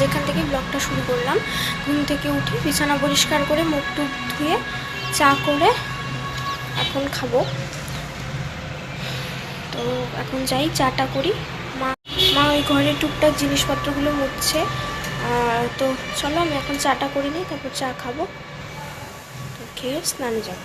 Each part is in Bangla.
যেখান থেকে ব্লগটা শুরু করলাম, ঘুম থেকে উঠে বিছানা পরিষ্কার করে মুখ টুক ধুয়ে চা করে এখন খাব। তো এখন যাই, চাটা করি। মা মা ওই ঘরের টুকটাক জিনিসপত্রগুলো আর তো চলো আমি এখন চাটা করে নিই, তারপর চা খাব। খেয়ে স্নানে যাব।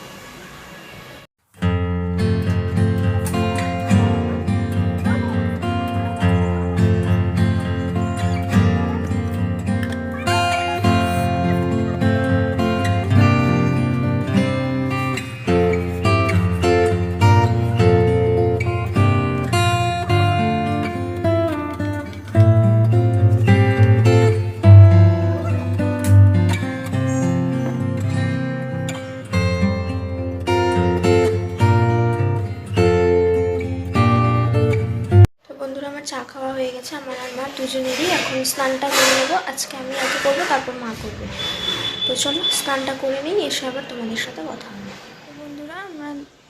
গেছে আমার আর মা দুজনেরই এখন স্নানটা করে নেব। আজকে আমি আগে করব, তারপর মা করবে। তো চলো, স্নানটা করে নিই, এসে আবার তোমাদের সাথে কথা হবে। বন্ধুরা, আমরা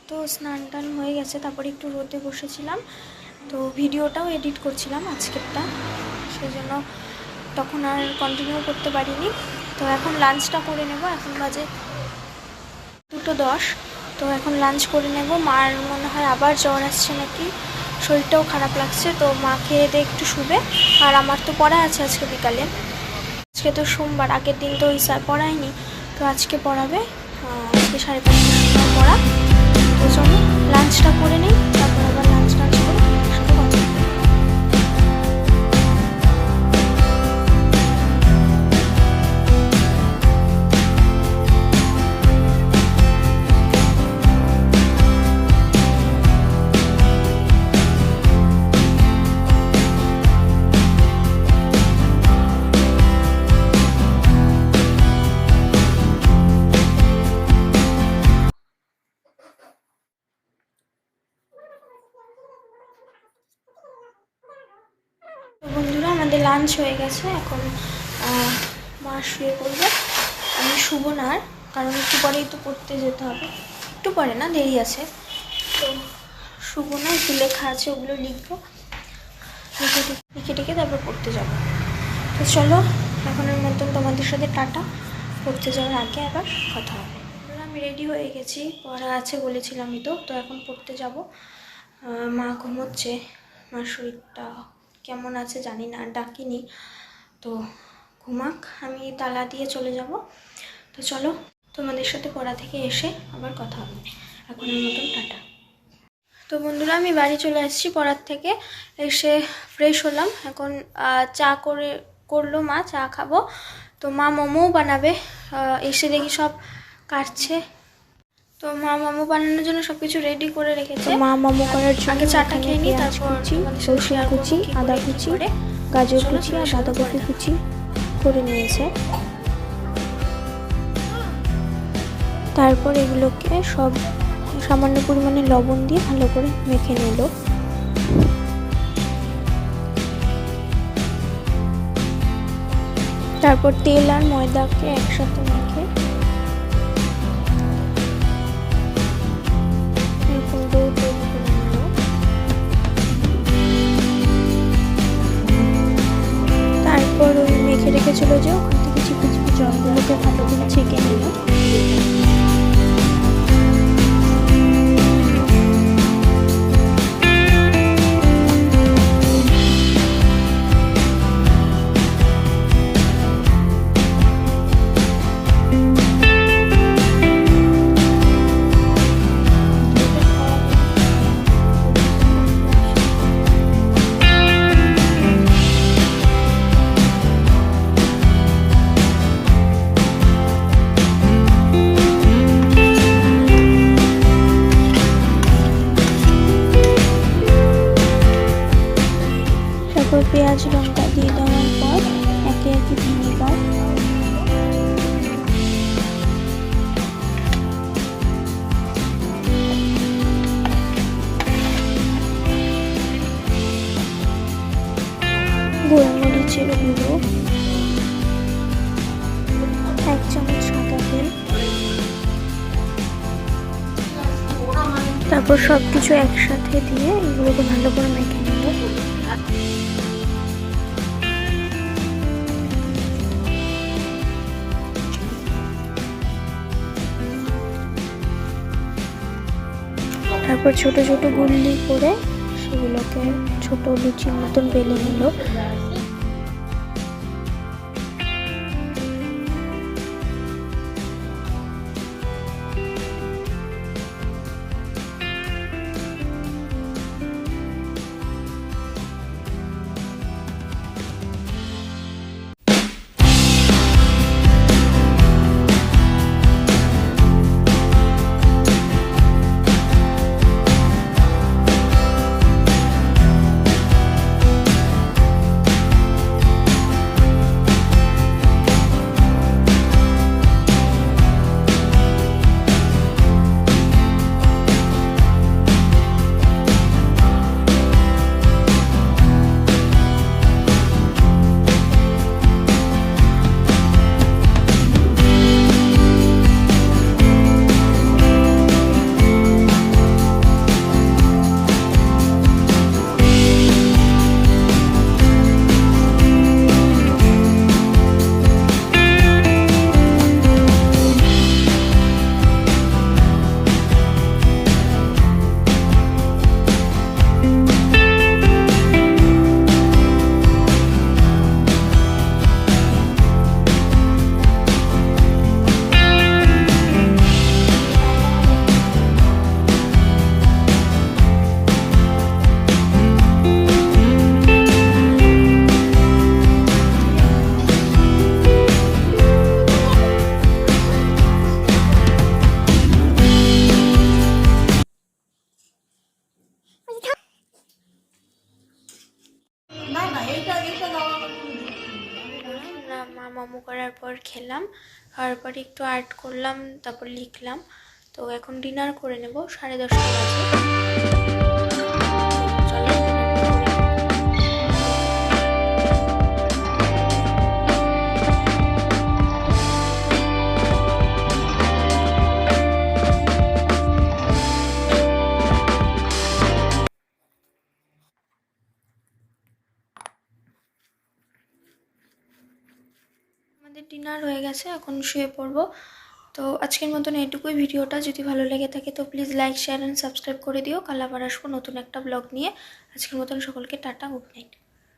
তো স্নান টান হয়ে গেছে, তারপরে একটু রোদে বসেছিলাম। তো ভিডিওটাও এডিট করছিলাম আজকেরটা। সেই জন্য তখন আর কন্টিনিউ করতে পারিনি। তো এখন লাঞ্চটা করে নেব, এখন বাজে দুটো দশ। তো এখন লাঞ্চ করে নেব। মার মনে হয় আবার জ্বর আসছে নাকি? শরীরটাও খারাপ লাগছে, তো মা খেয়ে দিয়ে একটু শুবে। আর আমার তো পড়া আছে আজকে বিকালে। আজকে তো সোমবার, আগের দিন তো স্যার পড়ায়নি, তো আজকে পড়াবে। আজকে সাড়ে পাঁচটা পড়া। তো চলো লাঞ্চটা করে নিই, তারপর আবার লাঞ্চ হয়ে গেছে, এখন মা শুয়ে পড়বে। আমি শুভ না কারণ একটু পরেই তো পড়তে যেতে হবে। একটু পরে না, দেরি আছে। তো শুভ না, একটু লেখা আছে, ওগুলো লিখব। লিখে লিখে টিখে তারপর পড়তে যাব। তো চলো, এখনের মতন তোমাদের সাথে টাটা। পড়তে যাওয়ার আগে আবার কথা হবে। আমি রেডি হয়ে গেছি, পড়া আছে বলেছিলামই তো তো এখন পড়তে যাব। মা ঘুমোচ্ছে মার শরীরটা কেমন আছে জানি না, ডাকিনি। তো ঘুমাক, আমি তালা দিয়ে চলে যাব। তো চলো, তোমাদের সাথে পড়া থেকে এসে আবার কথা হবে। এখনের মতন টাটা। তো বন্ধুরা, আমি বাড়ি চলে আসছি পড়ার থেকে। এসে ফ্রেশ হলাম। এখন চা করে, করল মা, চা খাব। তো মা মোমোও বানাবে। এসে দেখি সব কাটছে। তো মা মোমো বানানোর জন্য সব কিছু রেডি করে রেখেছে। মা মোমো করার জন্য আগে চাটা খেয়ে নিই তারপর করব কুচি আদা কুচি। গাজর কুচি আর সাথে বাঁধাকপি কুচি করে নিয়েছে। তারপর এগুলোকে সব সামান্য পরিমাণে লবণ দিয়ে ভালো করে মেখে নিল। তারপর তেল আর ময়দাকে একসাথে মেখে পেঁয়াজ লঙ্কা দিয়ে দেওয়ার পর একে একে ভিনেগার গোলমরিচের গুঁড়ো, এক চামচ সাদা তেল, তারপর সব কিছু একসাথে দিয়ে এগুলোকে ভালো করে মেখে নিল তারপর ছোট ছোট গুল্লি করে সেগুলোকে ছোট লুচির মতন বেলে নিল। মামু করার পর খেলাম। খাওয়ার পর একটু আর্ট করলাম, তারপর লিখলাম। তো এখন ডিনার করে নেব, সাড়ে দশটা বাজে। চলো। আমাদের ডিনার হয়ে গেছে, এখন শুয়ে পড়ব। তো আজকের মতন এটুকুই ভিডিওটা। যদি ভালো লেগে থাকে তো please like share and subscribe করে দিও। কাল আবার আসব নতুন একটা ব্লগ নিয়ে। আজকের মতন সকলকে টাটা গুড নাইট